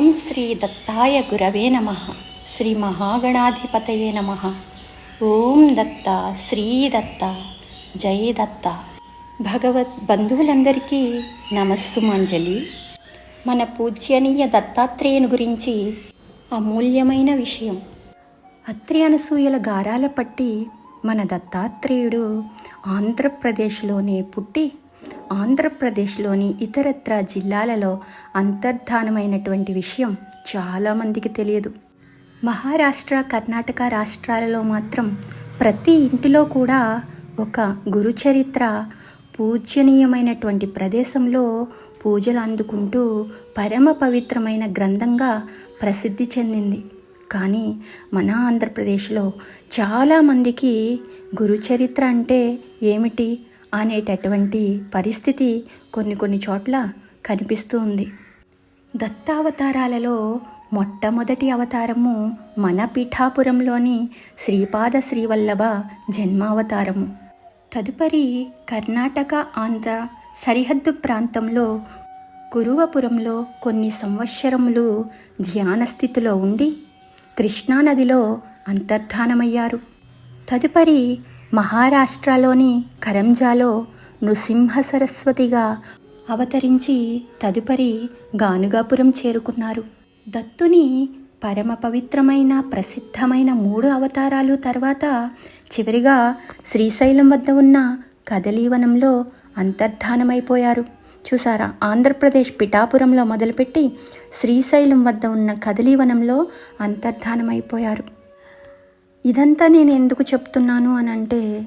ఓం శ్రీ దత్తాయ గురవే నమ. శ్రీ మహాగణాధిపతయే నమ. ఓం దత్త శ్రీ దత్త జై దత్త. భగవద్ బంధువులందరికీ నమస్సుమాంజలి. మన పూజ్యనీయ దత్తాత్రేయుని గురించి అమూల్యమైన విషయం. అత్రి అనసూయల గారాల పట్టి మన దత్తాత్రేయుడు ఆంధ్రప్రదేశ్లోనే పుట్టి ఆంధ్రప్రదేశ్లోని ఇతరత్ర జిల్లాలలో అంతర్ధానమైనటువంటి విషయం చాలామందికి తెలియదు. మహారాష్ట్ర కర్ణాటక రాష్ట్రాలలో మాత్రం ప్రతి ఇంటిలో కూడా ఒక గురుచరిత్ర పూజనీయమైనటువంటి ప్రదేశంలో పూజలు అందుకుంటూ పరమ పవిత్రమైన గ్రంథంగా ప్రసిద్ధి చెందింది. కానీ మన ఆంధ్రప్రదేశ్లో చాలామందికి గురుచరిత్ర అంటే ఏమిటి? అనేటటువంటి పరిస్థితి కొన్ని కొన్ని చోట్ల కనిపిస్తూ ఉంది. దత్తావతారాలలో మొట్టమొదటి అవతారము మన పీఠాపురంలోని శ్రీపాద శ్రీవల్లభ జన్మావతారము. తదుపరి కర్ణాటక ఆంధ్ర సరిహద్దు ప్రాంతంలో కురువపురంలో కొన్ని సంవత్సరములు ధ్యాన స్థితిలో ఉండి కృష్ణానదిలో అంతర్ధానమయ్యారు. తదుపరి మహారాష్ట్రలోని కరంజాలో నృసింహ సరస్వతిగా అవతరించి తదుపరి గానుగాపురం చేరుకున్నారు. దత్తుని పరమ పవిత్రమైన ప్రసిద్ధమైన మూడు అవతారాలు తర్వాత చివరిగా శ్రీశైలం వద్ద ఉన్న కదలీవనంలో అంతర్ధానమైపోయారు. చూసారా ఆంధ్రప్రదేశ్ పిఠాపురంలో మొదలుపెట్టి శ్రీశైలం వద్ద ఉన్న కదలీవనంలో అంతర్ధానమైపోయారు. ఇదంతా నేను ఎందుకు చెప్తున్నాను అని అంటే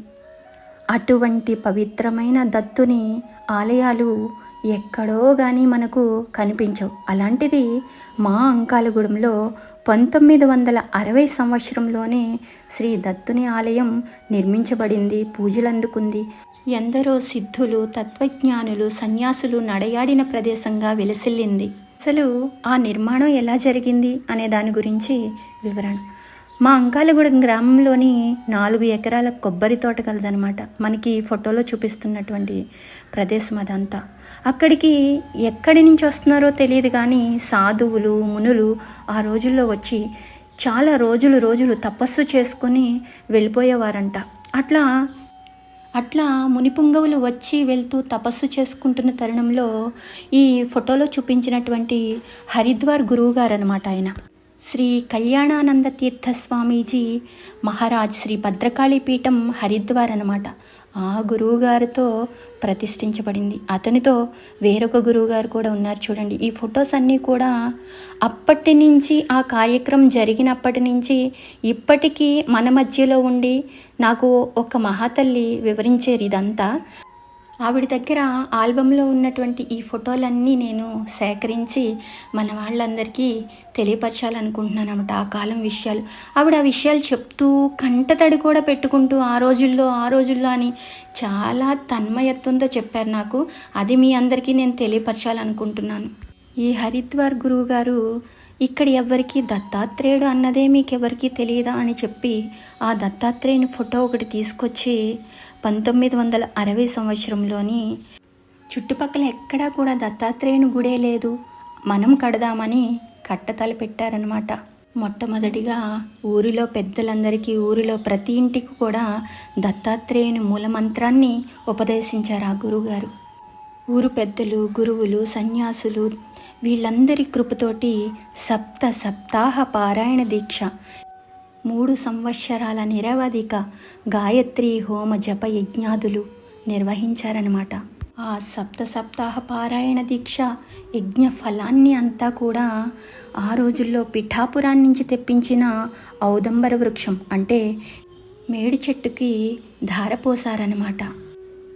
అటువంటి పవిత్రమైన దత్తుని ఆలయాలు ఎక్కడో కానీ మనకు కనిపించవు. అలాంటిది మా అంకాలగూడెంలో పంతొమ్మిది వందల అరవై సంవత్సరంలోనే శ్రీ దత్తుని ఆలయం నిర్మించబడింది పూజలు అందుకుంది ఎందరో సిద్ధులు తత్వజ్ఞానులు సన్యాసులు నడయాడిన ప్రదేశంగా విలసిల్లింది. అసలు ఆ నిర్మాణం ఎలా జరిగింది అనే దాని గురించి వివరణ. మా అంకాలగూడెం గ్రామంలోని నాలుగు ఎకరాల కొబ్బరి తోట కలదనమాట మనకి ఫోటోలో చూపిస్తున్నటువంటి ప్రదేశం అదంతా. అక్కడికి ఎక్కడి నుంచి వస్తున్నారో తెలియదు కానీ సాధువులు మునులు ఆ రోజుల్లో వచ్చి చాలా రోజులు రోజులు తపస్సు చేసుకొని వెళ్ళిపోయేవారంట. అట్లా అట్లా మునిపుంగవులు వచ్చి వెళ్తూ తపస్సు చేసుకుంటున్న తరుణంలో ఈ ఫోటోలో చూపించినటువంటి హరిద్వార్ గురువుగారు అనమాట ఆయన. శ్రీ కళ్యాణానంద తీర్థ స్వామీజీ మహారాజ్ శ్రీ భద్రకాళి పీఠం హరిద్వార్ అనమాట ఆ గురువుగారితో ప్రతిష్ఠించబడింది. అతనితో వేరొక గురువుగారు కూడా ఉన్నారు చూడండి. ఈ ఫొటోస్ అన్నీ కూడా అప్పటి నుంచి ఆ కార్యక్రమం జరిగినప్పటి నుంచి ఇప్పటికీ మన మధ్యలో ఉండి నాకు ఒక మహాతల్లి వివరించారు ఇదంతా. ఆవిడ దగ్గర ఆల్బంలో ఉన్నటువంటి ఈ ఫోటోలన్నీ నేను సేకరించి మన వాళ్ళందరికీ తెలియపరచాలనుకుంటున్నాను అనమాట ఆ కాలం విషయాలు. ఆవిడ ఆ విషయాలు చెప్తూ కంటతడి కూడా పెట్టుకుంటూ ఆ రోజుల్లో ఆ రోజుల్లో అని చాలా తన్మయత్వంతో చెప్పారు నాకు. అది మీ అందరికీ నేను తెలియపరచాలనుకుంటున్నాను. ఈ హరిద్వార్ గురువు గారు ఇక్కడ ఎవరికి దత్తాత్రేయుడు అన్నదే మీకు తెలియదా అని చెప్పి ఆ దత్తాత్రేయుని ఫోటో ఒకటి తీసుకొచ్చి పంతొమ్మిది వందల అరవై సంవత్సరంలోని చుట్టుపక్కల ఎక్కడా కూడా దత్తాత్రేయుని గుడే లేదు. మనం కడదామని కట్టతల పెట్టారనమాట మొట్టమొదటిగా ఊరిలో పెద్దలందరికీ ఊరిలో ప్రతి ఇంటికి కూడా దత్తాత్రేయుని మూలమంత్రాన్ని ఉపదేశించారు ఆ గురువుగారు ఊరు పెద్దలు గురువులు సన్యాసులు వీళ్ళందరి కృపతోటి సప్త సప్తాహ పారాయణ దీక్ష. మూడు సంవత్సరాల నిరవధిక గాయత్రి హోమ జప యజ్ఞాదులు నిర్వహించారనమాట ఆ సప్త సప్తాహ పారాయణ దీక్ష యజ్ఞ ఫలాన్ని అంతా కూడా ఆ రోజుల్లో పిఠాపురాన్ నుంచి తెప్పించిన ఔదంబర వృక్షం అంటే మేడి చెట్టుకి ధారపోసారనమాట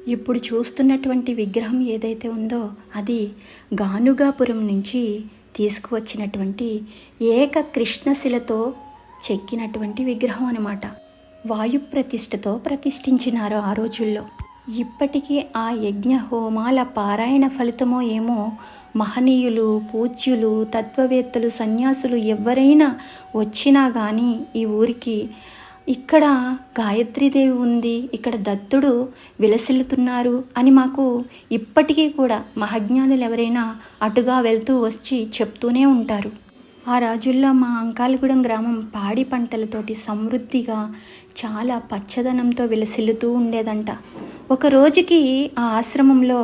ఇప్పుడు చూస్తున్నటువంటి విగ్రహం ఏదైతే ఉందో అది గానుగాపురం నుంచి తీసుకువచ్చినటువంటి ఏక కృష్ణశిలతో చెక్కినటువంటి విగ్రహం అనమాట వాయు ప్రతిష్టతో ప్రతిష్ఠించినారు ఆ రోజుల్లో. ఇప్పటికీ ఆ యజ్ఞ హోమాల పారాయణ ఫలితమో ఏమో మహనీయులు పూజ్యులు తత్వవేత్తలు సన్యాసులు ఎవరైనా వచ్చినా కానీ ఈ ఊరికి ఇక్కడ గాయత్రీదేవి ఉంది ఇక్కడ దత్తుడు విలసిల్లుతున్నారు అని మాకు ఇప్పటికీ కూడా మహజ్ఞానులు ఎవరైనా అటుగా వెళ్తూ వచ్చి చెప్తూనే ఉంటారు. ఆ రాజుల్లో మా అంకాలగూడెం గ్రామం పాడి పంటలతోటి సమృద్ధిగా చాలా పచ్చదనంతో విలసిల్లుతూ ఉండేదంట. ఒక రోజుకి ఆ ఆశ్రమంలో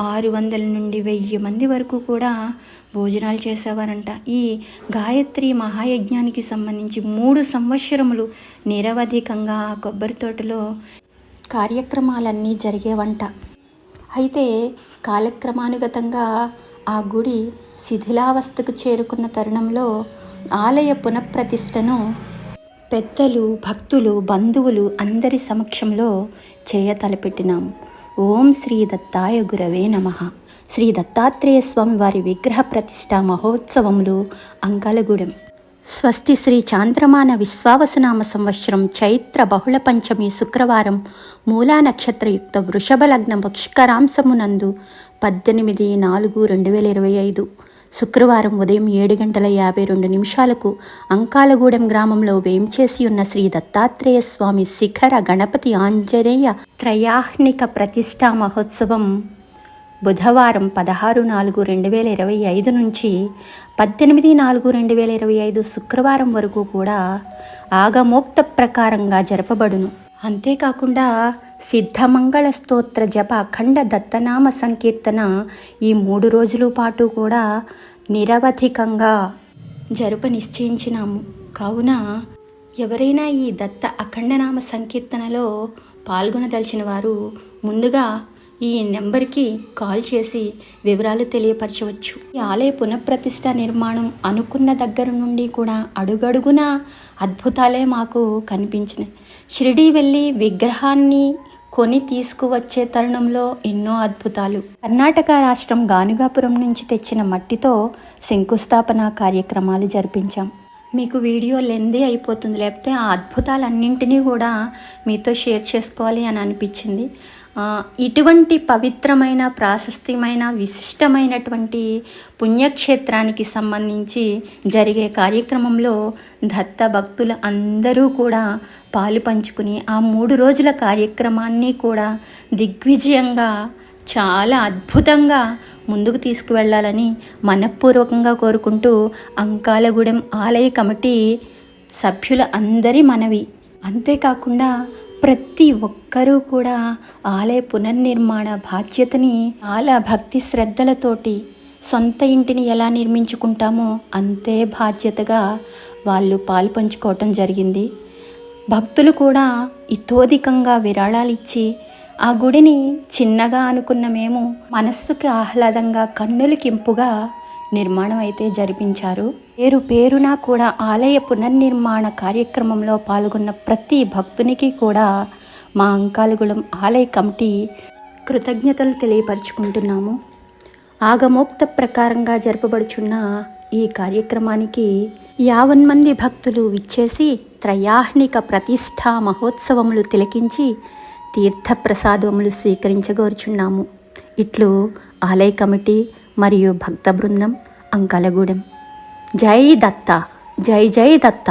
ఆరు వందల నుండి వెయ్యి మంది వరకు కూడా భోజనాలు చేసేవారంట. ఈ గాయత్రి మహాయజ్ఞానికి సంబంధించి మూడు సంవత్సరములు నిరవధికంగా ఆ కొబ్బరి తోటలో కార్యక్రమాలన్నీ జరిగేవంట. అయితే కాలక్రమానుగతంగా ఆ గుడి శిథిలావస్థకు చేరుకున్న తరుణంలో ఆలయ పునఃప్రతిష్టను పెద్దలు భక్తులు బంధువులు అందరి సమక్షంలో చేయ తలపెట్టినాం. ఓం శ్రీ దత్తాయ గురవే నమ. శ్రీ దత్తాత్రేయ స్వామి వారి విగ్రహ ప్రతిష్ట మహోత్సవములు అంకాలగూడెం స్వస్తి శ్రీ చాంద్రమాన విశ్వావసనామ సంవత్సరం చైత్ర బహుళ పంచమి శుక్రవారం మూలా నక్షత్రయుక్త వృషభ లగ్న పుష్కరాంశమునందు పద్దెనిమిది నాలుగు రెండు వేల ఇరవై ఐదు. శుక్రవారం ఉదయం ఏడు గంటల యాభై రెండు నిమిషాలకు అంకాలగూడెం గ్రామంలో వేంచేసి ఉన్న శ్రీ దత్తాత్రేయ స్వామి శిఖర గణపతి ఆంజనేయ త్రయాహ్నిక ప్రతిష్టా మహోత్సవం బుధవారం పదహారు నాలుగు రెండు వేల ఇరవై ఐదు నుంచి పద్దెనిమిది నాలుగు రెండు వేల ఇరవై ఐదు శుక్రవారం వరకు కూడా ఆగమోక్త ప్రకారంగా జరపబడును. అంతేకాకుండా సిద్ధమంగళ స్తోత్ర జప అఖండ దత్తనామ సంకీర్తన ఈ మూడు రోజుల పాటు కూడా నిరవధికంగా జరుప నిశ్చయించినాము. కావున ఎవరైనా ఈ దత్త అఖండనామ సంకీర్తనలో పాల్గొనదలిచిన వారు ముందుగా ఈ నెంబర్కి కాల్ చేసి వివరాలు తెలియపరచవచ్చు. ఈ ఆలయ పునఃప్రతిష్ట నిర్మాణం అనుకున్న దగ్గర నుండి కూడా అడుగడుగున అద్భుతాలే మాకు కనిపించినాయి షిరిడి వెళ్ళి విగ్రహాన్ని కొని తీసుకువచ్చే తరుణంలో ఎన్నో అద్భుతాలు. కర్ణాటక రాష్ట్రం గానుగాపురం నుంచి తెచ్చిన మట్టితో శంకుస్థాపన కార్యక్రమాలు జరిపించాం. మీకు వీడియో లెందే అయిపోతుంది. లేకపోతే ఆ అద్భుతాలన్నింటినీ కూడా మీతో షేర్ చేసుకోవాలి అని అనిపించింది. ఇటువంటి పవిత్రమైన ప్రాశస్త్యమైన విశిష్టమైనటువంటి పుణ్యక్షేత్రానికి సంబంధించి జరిగే కార్యక్రమంలో దత్త భక్తులు అందరూ కూడా పాలు పంచుకుని ఆ మూడు రోజుల కార్యక్రమాన్ని కూడా దిగ్విజయంగా చాలా అద్భుతంగా ముందుకు తీసుకువెళ్ళాలని మనఃపూర్వకంగా కోరుకుంటూ అంకాలగూడెం ఆలయ కమిటీ సభ్యుల అందరి మనవి. అంతేకాకుండా ప్రతి ఒక్కరూ కూడా ఆలయ పునర్నిర్మాణ బాధ్యతని చాలా భక్తి శ్రద్ధలతోటి సొంత ఇంటిని ఎలా నిర్మించుకుంటామో అంతే బాధ్యతగా వాళ్ళు పాలు పంచుకోవటం జరిగింది. భక్తులు కూడా ఇతోధికంగా విరాళాలు ఇచ్చి ఆ గుడిని చిన్నగా అనుకున్న మేము మనస్సుకి ఆహ్లాదంగా కన్నులకింపుగా నిర్మాణం అయితే జరిపించారు. పేరు పేరున కూడా ఆలయ పునర్నిర్మాణ కార్యక్రమంలో పాల్గొన్న ప్రతి భక్తునికి కూడా మా అంకాలగూడెం ఆలయ కమిటీ కృతజ్ఞతలు తెలియపరుచుకుంటున్నాము. ఆగమోక్త ప్రకారంగా జరపబడుచున్న ఈ కార్యక్రమానికి యావన్ మంది భక్తులు విచ్చేసి త్రయాహ్నిక ప్రతిష్టా మహోత్సవములు తిలకించి తీర్థప్రసాదములు స్వీకరించగోరుచున్నాము. ఇట్లు ఆలయ కమిటీ మరియు భక్త బృందం అంకాలగూడెం జై దత్త జై జై దత్త